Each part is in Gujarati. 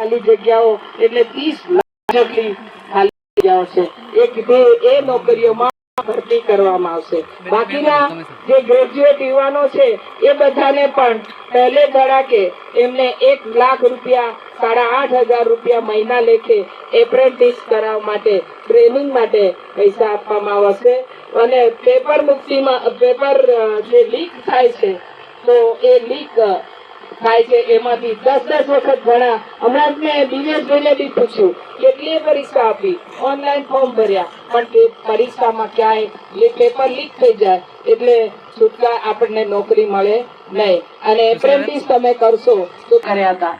ખાલી જગ્યાઓ એટલે ત્રીસ લાખ જેટલી ખાલી જગ્યાઓ છે. એક બે એ નોકરીઓમાં ભરતી કરવામાં આવશે. બાકીના જે ગ્રેજ્યુએટ યુવાનો છે, એ બધાને પણ પહેલે ધડાકે એમને એક લાખ રૂપિયા, સાડા આઠ હજાર રૂપિયા મહિના લેખે એપ્રેન્ટિસ કરાવવા માટે ટ્રેનિંગ માટે પૈસા આપવામાં આવશે. અને પેપર મુક્તિમાં, પેપર જે લીક થાય છે, તો એ લીક થાય છે એમાંથી દસ દસ વખત ઘણા હમણાં મેં દિનેશભાઈને બી પૂછ્યું કેટલી પરીક્ષા આપી? ઓનલાઈન ફોર્મ ભર્યા. પણ તે પરીક્ષામાં ક્યાંય પેપર લીક થઈ જાય એટલે છૂટકા આપણને નોકરી મળે નહીં. અને એપ્રેન્ટિસ તમે કરશો તો કર્યા હતા.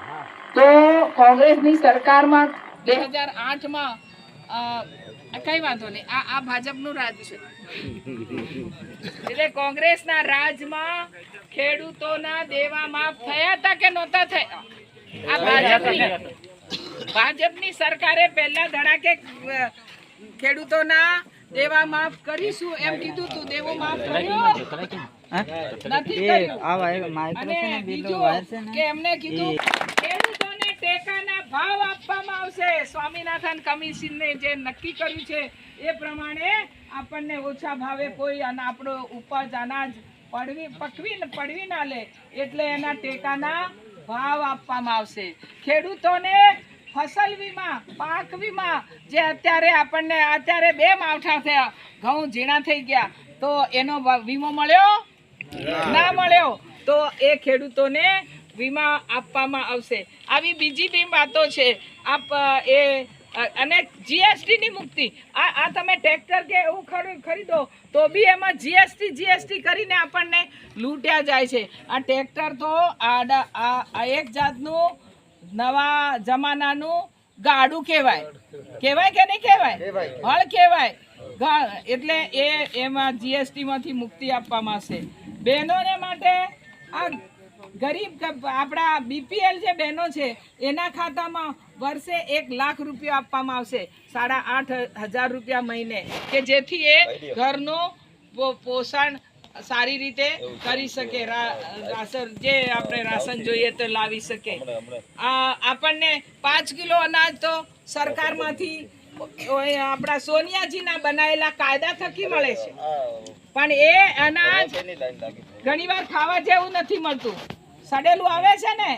તો કોંગ્રેસની સરકારમાં બે હજાર આઠમાં કઈ વાંધો નહીં. આ આ ભાજપનું રાજ છે. એટલે કોંગ્રેસના રાજમાં ખેડૂતોના દેવા માફ થયા હતા કે નહોતા થયા? આ ભાજપની ભાજપની સરકારે પહેલા ધડાકે ખેડૂતોના દેવા માફ કરીશું એમ કીધું તું. દેવો માફ કર્યો? નથી કર્યું. અને બીજું કે એમને કીધું ભાવ આપવામાં આવશે. સ્વામિનાથન કમિશનને જે નક્કી કર્યું છે એ પ્રમાણે આપણને ઓછા ભાવે કોઈ અને આપણો ઉપજ અનાજ પડવી પકવી પડવી ના લે એટલે એના ટેકાના ભાવ આપવામાં આવશે. ખેડૂતોને ફસલ વીમા પાક વીમા જે અત્યારે આપણને અત્યારે બે માવઠા થયા ઘઉં ઝીણા થઈ ગયા તો એનો વીમો મળ્યો? ના મળ્યો. તો એ ખેડૂતોને વીમા આપવામાં આવશે. આવી બીજી બી વાતો છે. આપ એ અને જીએસટીની મુક્તિ. આ આ તમે ટ્રેક્ટર કે એવું ખરી- ખરીદો તો બી એમાં જીએસટી જીએસટી કરીને આપણને લૂંટ્યા જાય છે. આ ટ્રેક્ટર તો આ આ એક જાતનું નવા જમાનાનું ગાડું કહેવાય. કહેવાય કે નહીં કહેવાય? હળ કહેવાય. એટલે એ એમાં જીએસટીમાંથી મુક્તિ આપવામાં આવશે. બહેનોને માટે આ ગરીબ આપણા બીપીએલ જે બહેનો છે એના ખાતામાં વર્ષે એક લાખ રૂપિયા આપવામાં આવશે. સાડા આઠ હજાર રૂપિયા મહિને. કે જેથી એ ઘરનું પોષણ સારી રીતે કરી શકે. રાશન જે આપણે રાશન જોઈએ તો લાવી શકે. આ આપણને પાંચ કિલો અનાજ તો સરકારમાંથી આપણા સોનિયાજીના બનાવેલા કાયદા થકી મળે છે. પણ એ અનાજ ઘણીવાર ખાવા જેવું નથી મળતું. સડેલું આવે છે ને?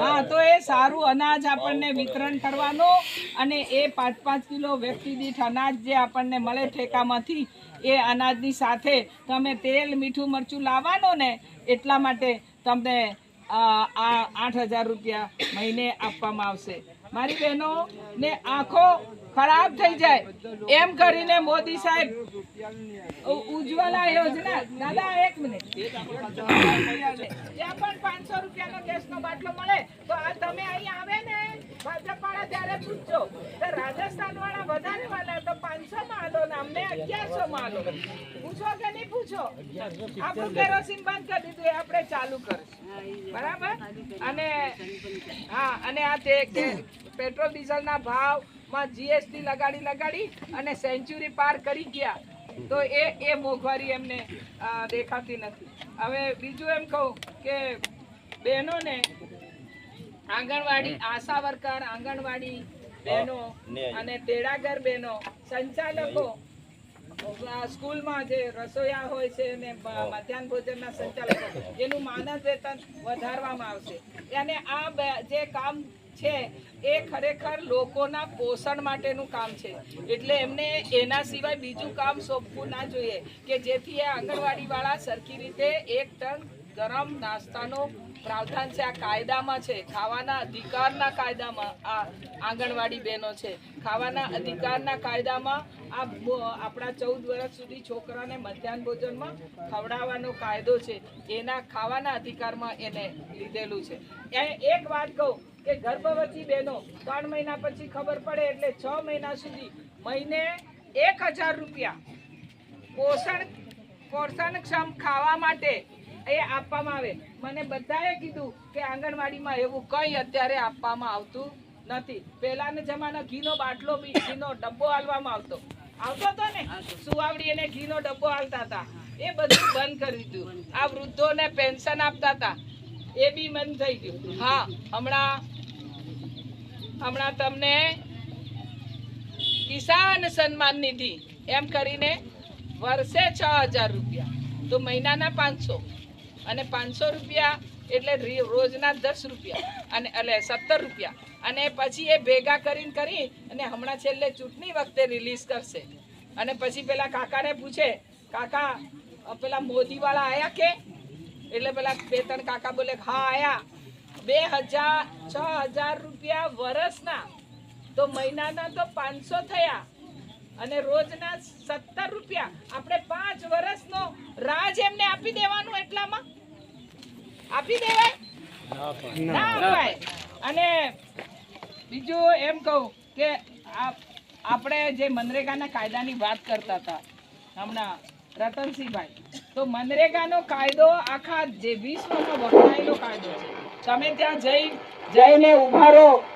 હા, તો એ સારું અનાજ આપણને વિતરણ કરવાનું અને એ પાંચ પાંચ કિલો વ્યક્તિ દીઠ અનાજ જે આપણને મળે ઠેકામાંથી, એ અનાજની સાથે તમે તેલ, મીઠું, મરચું લાવવાનું ને, એટલા માટે તમને આ આઠ હજાર રૂપિયા મહિને આપવામાં આવશે. મારી બહેનો, ને આંખો ખરાબ થઈ જાય. એમ કરીને મોદી સાહેબ ઉજ્જવલા યોજના. દાદા, એક મિનિટ. ત્યાં પણ પાંચસો રૂપિયાનો ગેસનો બાટલો મળે, તો તમે અહીં આવે ને, ભાજપવાળા ત્યારે પૂછજો. તો રાજસ્થાન વાળા વધારે વાળા તો પાંચસો ને અમને અગિયારસો માં આલો. પૂછો કે નહીં પૂછો? આપણું કેરોસીન બંધ કરી દીધું, એ આપણે ચાલુ કરીશું. બરાબર? અને, હા, અને આ તે પેટ્રોલ ડીઝલના ભાવમાં જીએસટી લગાડી લગાડી અને સેન્ચુરી પાર કરી ગયા. તો એ એ મોંઘવારી એમને દેખાતી નથી. હવે બીજું એમ કહું કે બહેનોને આંગણવાડી આશા વર્કર આંગણવાડી બહેનો અને તેડાગર બહેનો સંચાલકો સ્કૂલમાં જે રસોઈયા હોય છે અને મધ્યાહન ભોજનના સંચાલકો એનું માનદ વેતન વધારવામાં આવશે. અને આ જે કામ છે, એ ખરેખર લોકોના પોષણ માટેનું કામ છે. એટલે એમને એના સિવાય બીજું કામ સોંપવું ના જોઈએ, કે જેથી એ આંગણવાડીવાળા સરખી રીતે એક ટન ગરમ નાસ્તાનો પ્રાવધાન છે. આ કાયદામાં છે, ખાવાના અધિકારના કાયદામાં આ આંગણવાડી બહેનો છે. ખાવાના અધિકારના કાયદામાં આ આપણા ચૌદ વર્ષ સુધી છોકરાને મધ્યાહન ભોજનમાં ખવડાવવાનો કાયદો છે. એના ખાવાના અધિકારમાં એને લીધેલું છે. એક વાત કહું કે ગર્ભવતી બહેનો ત્રણ મહિના પછી ખબર પડે એટલે છ મહિના સુધી મહિને એક હજાર રૂપિયા પોષણ પોષણક્ષમ ખાવા માટે એ આપવામાં આવે. મને બધાએ કીધું કે આંગણવાડીમાં એવું કંઈ અત્યારે આપવામાં આવતું નથી. પહેલાના જમાના ઘીનો બાટલો બી, ઘીનો ડબ્બો હાલવામાં આવતો. આવતો હતો ને? સુવાવડી એને ઘીનો ડબ્બો હાલતા હતા. એ બધું બંધ કરી દીધું. આ વૃદ્ધોને પેન્શન આપતા હતા. એ બી બંધ થઈ ગયું. હા, હમણાં હમણાં તમને કિસાન સન્માન નિધિ એમ કરીને વર્ષે છ હજાર રૂપિયા. તો મહિનાના પાંચસો. અને પાંચસો રૂપિયા એટલે રોજના દસ રૂપિયા. અને એટલે સત્તર રૂપિયા. અને પછી એ ભેગા કરીને કરી અને હમણાં છેલ્લે ચૂંટણી વખતે રિલીઝ કરશે. અને પછી પેલા કાકાને પૂછે, કાકા પેલા મોદીવાળા આવ્યા કે? એટલે પેલા બે ત્રણ કાકા બોલે, હા, આયા. બે હજાર છ હજાર રૂપિયા વર્ષના તો મહિનાના તો પાંચસો થયા. અને રોજના સત્તર રૂપિયા. આપણે પાંચ વર્ષનો રાજ એમને આપી દેવાનું એટલામાં? આપી દેવાય? ના અપાય. અને બીજું એમ કહું કે આપણે જે મનરેગાના કાયદાની વાત કરતા હતા, હમણાં રતનસિંહભાઈ, તો મનરેગાનો કાયદો આખા જે વિશ્વમાં વખણાયેલો કાયદો છે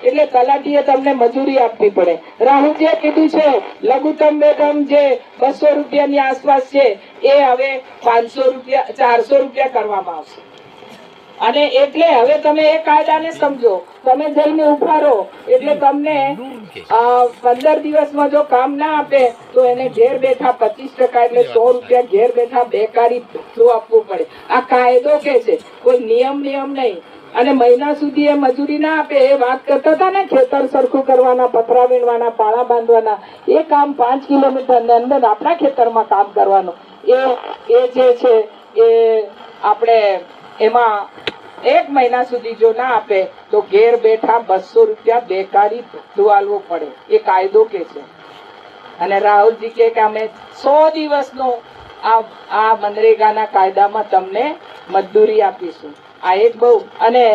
એટલે તમને હવે તમે એ કાયદાને સમજો. તમે જઈને ઊભા રહો, એટલે તમને પંદર દિવસમાં જો કામ ના આપે, તો એને ઘેર બેઠા પચીસ ટકા એટલે સો રૂપિયા ઘેર બેઠા બેકારી આપવું પડે. આ કાયદો કે છે? કોઈ નિયમ નિયમ નહીં. અને મહિના સુધી એ મજૂરી ના આપે એ વાત કરતા હતા ને, ખેતર સરખું કરવાના પતરા વીણવાના, પાળા બાંધવાના, એ કામ પાંચ કિલોમીટરની અંદર આપણા ખેતરમાં કામ કરવાનું. એ એ જે છે, એ આપણે એમાં એક મહિના સુધી જો ના આપે, તો ઘેર બેઠા બસો રૂપિયા બેકારી ધુવાલવો પડે. એ કાયદો કે છે. અને રાહુલજી કે અમે સો દિવસનો આ આ મનરેગાના કાયદામાં તમને મજદૂરી આપીશું. આ એક બહુ, અને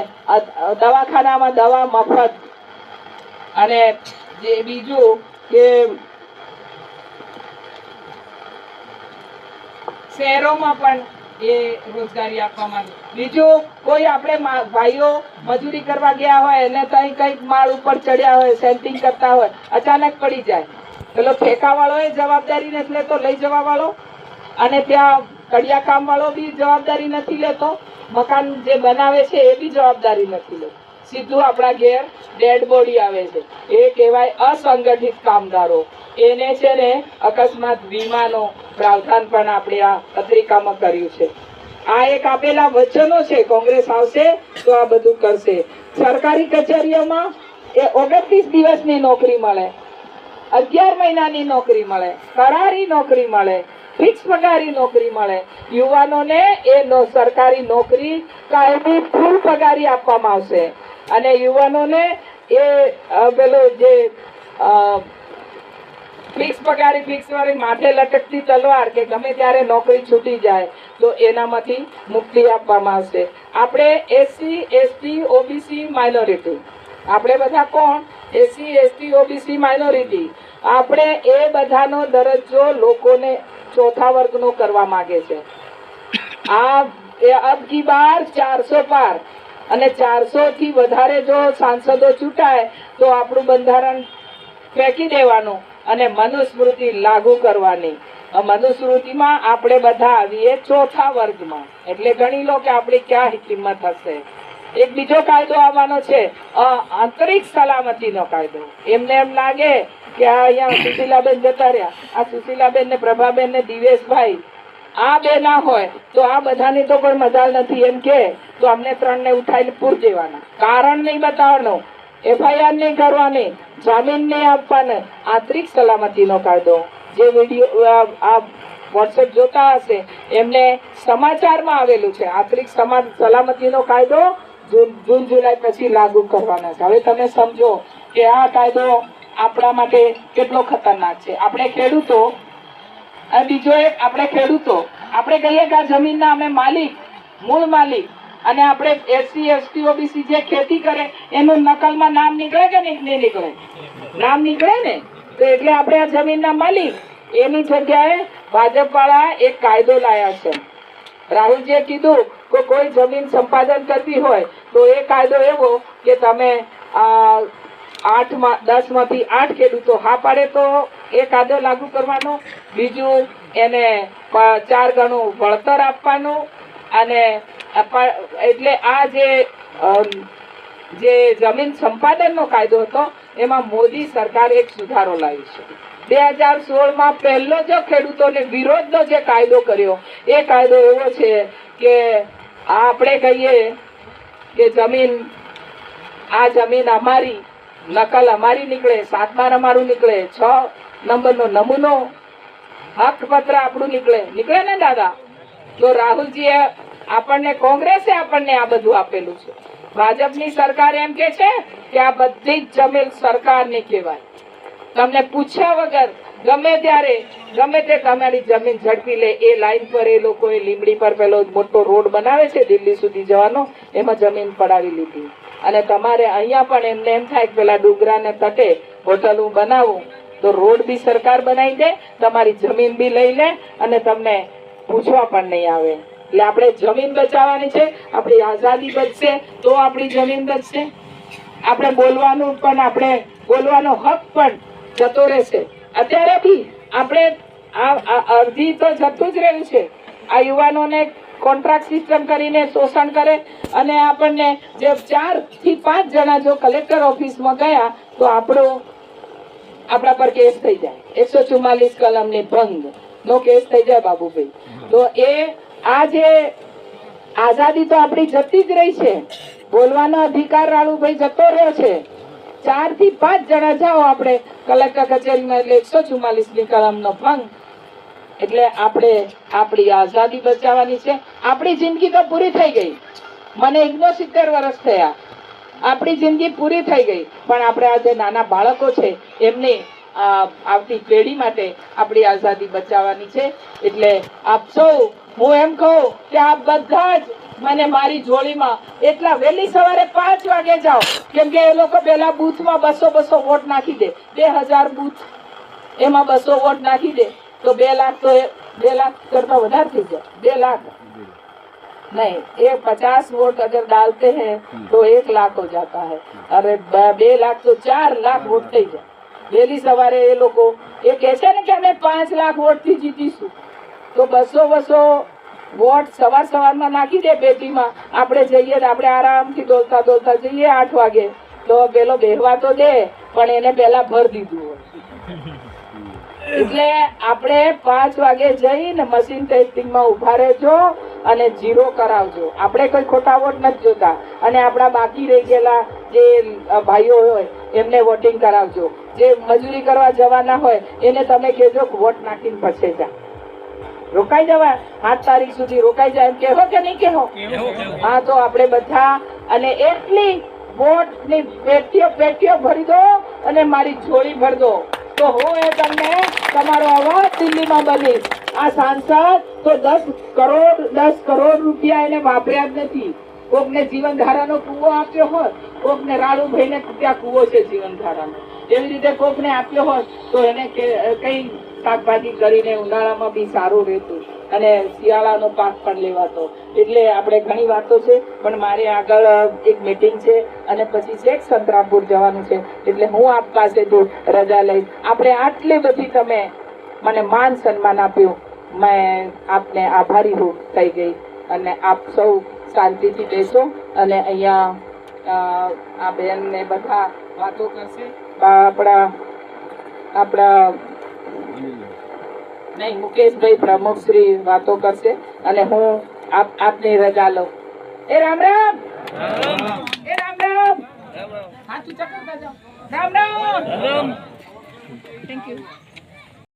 દવાખાનામાં દવા મફત. અને જે બીજું કે શહેરોમાં પણ એ રોજગારી આપવામાં બીજું, કોઈ આપણે ભાઈઓ મજૂરી કરવા ગયા હોય અને ત્યાં કંઈક માળ ઉપર ચડ્યા હોય, સેન્ટિંગ કરતા હોય, અચાનક પડી જાય. પેલો ફેંકાવાળો વાળો એ જવાબદારી નથી લેતો, લઈ જવા વાળો અને ત્યાં કડિયા કામ વાળો બી જવાબદારી નથી લેતો. મકાન જે બનાવે છે એ બી જવાબદારી નથી લે. સીધું આપણા ઘેર ડેડ બોડી આવે છે. એ કહેવાય અસંગઠિત કામદારો. એને છે ને અકસ્માત વીમાનો પ્રાવધાન પણ આપણે આ પત્રિકામાં કર્યું છે. આ એક આપેલા વચનો છે, કોંગ્રેસ આવશે તો આ બધું કરશે. સરકારી કચેરીઓમાં એ ઓગણત્રીસ દિવસની નોકરી મળે. અગિયાર મહિનાની નોકરી મળે. કરારી નોકરી મળે. ફિક્સ પગારી નોકરી મળે. યુવાનોને એ સરકારી નોકરી કાયમી ફૂલ પગારી આપવામાં આવશે. અને યુવાનોને એ પેલો જે ફિક્સ પગારી, ફિક્સ વાળી માથે લટકતી તલવાર કે ગમે ત્યારે નોકરી છૂટી જાય, તો એનામાંથી મુક્તિ આપવામાં આવશે. આપણે એસસી એસટી ઓબીસી માઇનોરિટી. આપણે બધા કોણ? SC ST OBC minority. આપણે એ બધાનો દરજ્જો લોકોને ચોથા વર્ગનો કરવા માંગે છે. આ અબ કી બાર ચારસો પાર. અને ચારસો થી વધારે જો સાંસદો ચૂંટાય, તો આપણું બંધારણ ફેંકી દેવાનું અને મનુસ્મૃતિ લાગુ કરવાની. મનુસ્મૃતિમાં આપણે બધા આવીએ ચોથા વર્ગમાં. એટલે ગણી લો કે આપણી ક્યાં કિંમત હશે. એક બીજો કાયદો આવવાનો છે આંતરિક સલામતીનો કાયદો. એમને એમ લાગે કે આ અહીંયા સુશીલાબેન જતા રહ્યા. આ સુશીલાબેન ને પ્રભાબેન ને દિવેશભાઈ. આ બે ના હોય તો આ બધાની તો કોઈ મજાલ નથી. એમ કે, તો અમને ત્રણ ને ઉઠાઈને પૂર દેવાના કારણ નહીં બતાવવાનું. એફઆઈઆર નહીં કરવાની. જામીન નહીં આપવાને. આંતરિક સલામતીનો કાયદો. જે વીડિયો, આ વોટ્સએપ જોતા હશે, એમને સમાચારમાં આવેલું છે. આંતરિક સમાજ સલામતીનો કાયદો જૂન જૂન, જુલાઈ પછી લાગુ કરવાના છે. હવે તમે સમજો કે આ કાયદો આપણા માટે કેટલો ખતરનાક છે. આપણે ખેડૂતો અને બીજો એક આપણે ખેડૂતો, આપણે કહીએ કે આ જમીનના અમે માલિક, મૂળ માલિક, અને આપણે એસસી એસટી ઓબીસી જે ખેતી કરે, એનું નકલમાં નામ નીકળે કે નહીં નીકળે? નામ નીકળે ને? તો એટલે આપણે આ જમીનના માલિક, એની જગ્યાએ ભાજપ વાળા એક કાયદો લાયા છે. રાહુલજીએ કીધું કે કોઈ જમીન સંપાદન કરવી હોય, તો એ કાયદો એવો કે તમે આ આઠમાં દસમાંથી આઠ ખેડૂતો હા પાડે તો એ કાયદો લાગુ કરવાનો, બીજું એને ચાર ગણું વળતર આપવાનું, અને એટલે આ જે જે જમીન સંપાદનનો કાયદો હતો, એમાં મોદી સરકાર એક સુધારો લાવી છે. બે હજાર સોળમાં પહેલો જો ખેડૂતોને વિરોધનો જે કાયદો કર્યો, એ કાયદો એવો છે કે આપણે કહીએ કે જમીન, આ જમીન અમારી નકલ અમારી નીકળે સાત બાર અમારું નીકળે, છ નંબરનો નમૂનો હકપત્ર આપણું નીકળે. નીકળે ને દાદા? તો રાહુલજીએ આપણને, કોંગ્રેસે આપણને આ બધું આપેલું છે. ભાજપની સરકાર એમ કે છે કે આ બધી જ જમીન સરકારની કહેવાય. તમને પૂછ્યા વગર, ગમે ત્યારે, ગમે તે તમારી જમીન ઝડપી લે, એ લાઈન પર એ લોકોએ લીમડી પર પેલો મોટો રોડ બનાવે છે દિલ્હી સુધી જવાનો, એમાં જમીન પડાવી લીધી. અને તમારે અહીંયા પણ એમને એમ થાય કે પેલા ડુંગરાને તટે, હોટલ હું બનાવું. તો રોડ બી સરકાર બનાવી દે, તમારી જમીન બી લઈ લે અને તમને પૂછવા પણ નહીં આવે. એટલે આપણે જમીન બચાવવાની છે, આપણી આઝાદી બચશે, તો આપણી જમીન બચશે. આપણે બોલવાનું પણ, આપણે બોલવાનો હક પણ જતો રહેશે. અત્યારે બી આપણે આ અડધી તો જતું જ રહ્યું છે. આ યુવાનોને કોન્ટ્રાક્ટ સિસ્ટમ કરીને શોષણ કરે અને આપણને જે ચારથી પાંચ જણા જો કલેક્ટર ઓફિસમાં ગયા, તો આપણો આપણા પર કેસ થઈ જાય. એકસો ચુમ્માલીસ કલમની ભંગ. નો કેસ થઈ જાય બાબુભાઈ. તો એ આ જે આઝાદી તો આપણી જતી જ રહી છે. બોલવાનો અધિકાર રાળુભાઈ જતો રહ્યો છે. ચારથી પાંચ જણા જાઓ આપણે કલેક્ટર કચેરીમાં એટલે એકસો ચુમ્માલીસની કલમનો ભંગ. એટલે આપણે આપણી આઝાદી બચાવવાની છે. આપણી જિંદગી તો પૂરી થઈ ગઈ. મને સિત્તેર વર્ષ થયા. આપણી જિંદગી પૂરી થઈ ગઈ. પણ આપણે આ જે નાના બાળકો છે, એમની આવતી પેઢી માટે આપણી આઝાદી બચાવવાની છે. એટલે આપ સૌ, હું એમ કહું કે આપ બધા જ મને મારી જોડીમાં એટલા વહેલી સવારે પાંચ વાગે જાઓ. કેમ કે એ લોકો પહેલા બૂથમાં બસો બસો વોટ નાખી દે. બે હજાર બૂથ. એમાં બસો વોટ નાખી દે. તો બે લાખ તો એ- બે લાખ કરતા વધારે થઈ જાય બે લાખ नहीं ये पचास वोट अगर डालते हैं तो एक लाख हो जाता है अरे ब- બે લાખ તો ચાર લાખ વોટ થઈ જાય વહેલી સવારે એ લોકો એ કહે છે ને કે અમે પાંચ લાખ વોટ થી જીતીશું તો બસો બસો વોટ સવાર સવારમાં નાખી દે પેટીમાં આપણે જઈએ તો આપણે આરામથી દોડતા દોડતા જઈએ આઠ વાગે તો પેલો બેહવા તો દે પણ એને પેલા ભર દીધું હોય એટલે આપણે પાંચ વાગે જઈને મશીન ટેસ્ટિંગમાં ઊભા રહેજો અને જીરો કરાવજો. આપણે કોઈ ખોટા વોટ નથી જોતા. અને આપણા બાકી રહી ગયેલા જે ભાઈઓ હોય એમને વોટિંગ કરાવજો. જે મજૂરી કરવા જવાના હોય એને તમે કહેજો વોટ નાખીને પછી જા. રોકાઈ જવા. આઠ તારીખ સુધી રોકાઈ જાય એમ કહેવો કે નહીં કહેવો? હા તો આપણે બધા અને એટલી વોટની પેટીઓ પેટીઓ ભરી દો અને મારી જોડી ભરી દો. તો હું એ તમને તમારો અવાજ દિલ્હીમાં બનીશ આ સાંસદ તો દસ કરોડ દસ કરોડ રૂપિયા એને વાપર્યા જ નથી. કોકને જીવનધારાનો કૂવો આપ્યો હોત, કોકને ને ત્યાં કૂવો છે જીવનધારાનો. એવી રીતે કોકને આપ્યો હોત, તો એને કઈ શાકભાજી કરીને ઉનાળામાં બી સારું રહેતું. અને શિયાળાનો પાક પણ લેવાતો. એટલે આપણે ઘણી વાતો છે, પણ મારે આગળ એક મીટિંગ છે અને પછી છેક સંતરામપુર જવાનું છે. એટલે હું આપ પાસેથી રજા લઈશ. આપણે આટલી બધી તમે મને માન સન્માન આપ્યું. મેં આપને આભારી હું થઈ ગઈ. અને આપ સૌ શાંતિથી બેસો અને અહીંયા આ બહેનને બધા વાતો કરશે. આપણા આપણા નહીં મુકેશભાઈ પ્રમુખ શ્રી વાતો કરશે અને હું આપ આપની રજા લઉં. એ રામ રામ! એ રામ રામ! રામ રામ! રામ રામ. Thank you